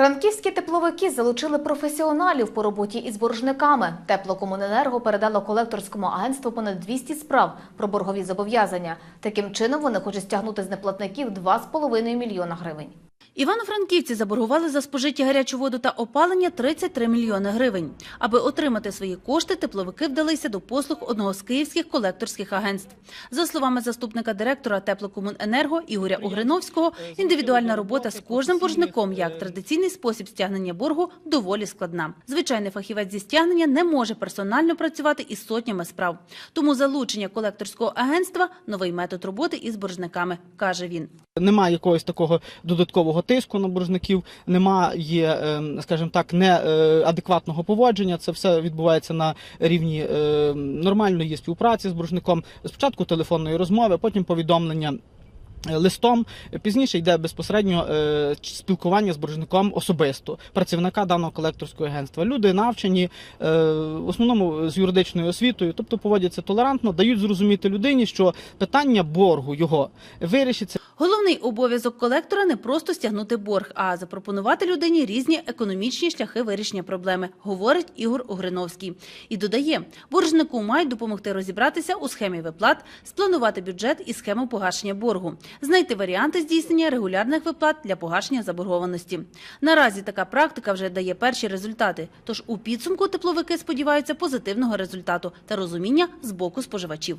Франківські тепловики залучили професіоналів по роботі із боржниками. Теплокомуненерго передало колекторському агентству понад 200 справ про боргові зобов'язання. Таким чином вони хочуть стягнути з неплатників 2,5 мільйона гривень. Івано-Франківці заборгували за спожиті гарячу воду та опалення 33 мільйони гривень. Аби отримати свої кошти, тепловики вдалися до послуг одного з київських колекторських агентств. За словами заступника директора Теплокомуненерго Ігоря Угриновського, індивідуальна робота з кожним боржником як традиційний спосіб стягнення боргу доволі складна. Звичайний фахівець зі стягнення не може персонально працювати із сотнями справ. Тому залучення колекторського агентства новий метод роботи із боржниками, каже він. Немає якогось такого додаткового тиску на боржників, немає, ем, скажімо так, неадекватного поводження. Це все відбувається на рівні е, нормальної співпраці з боржником. Спочатку телефонної розмови, потім повідомлення. е, Листом пізніше йде безпосередньо е, спілкування з боржником особисто працівника даного колекторського агентства. Люди навчені е, в основному з юридичною освітою, тобто поводяться толерантно, дають зрозуміти людині, що питання боргу його вирішиться. Головний обов'язок колектора не просто стягнути борг, а запропонувати людині різні економічні шляхи вирішення проблеми, говорить Ігор Огриновський. І додає, боржнику мають допомогти розібратися у схемі виплат, спланувати бюджет і схему погашення боргу, знайти варіанти здійснення регулярних виплат для погашення заборгованості. Наразі така практика вже дає перші результати. Тож у підсумку тепловики сподіваються позитивного результату та розуміння з боку споживачів.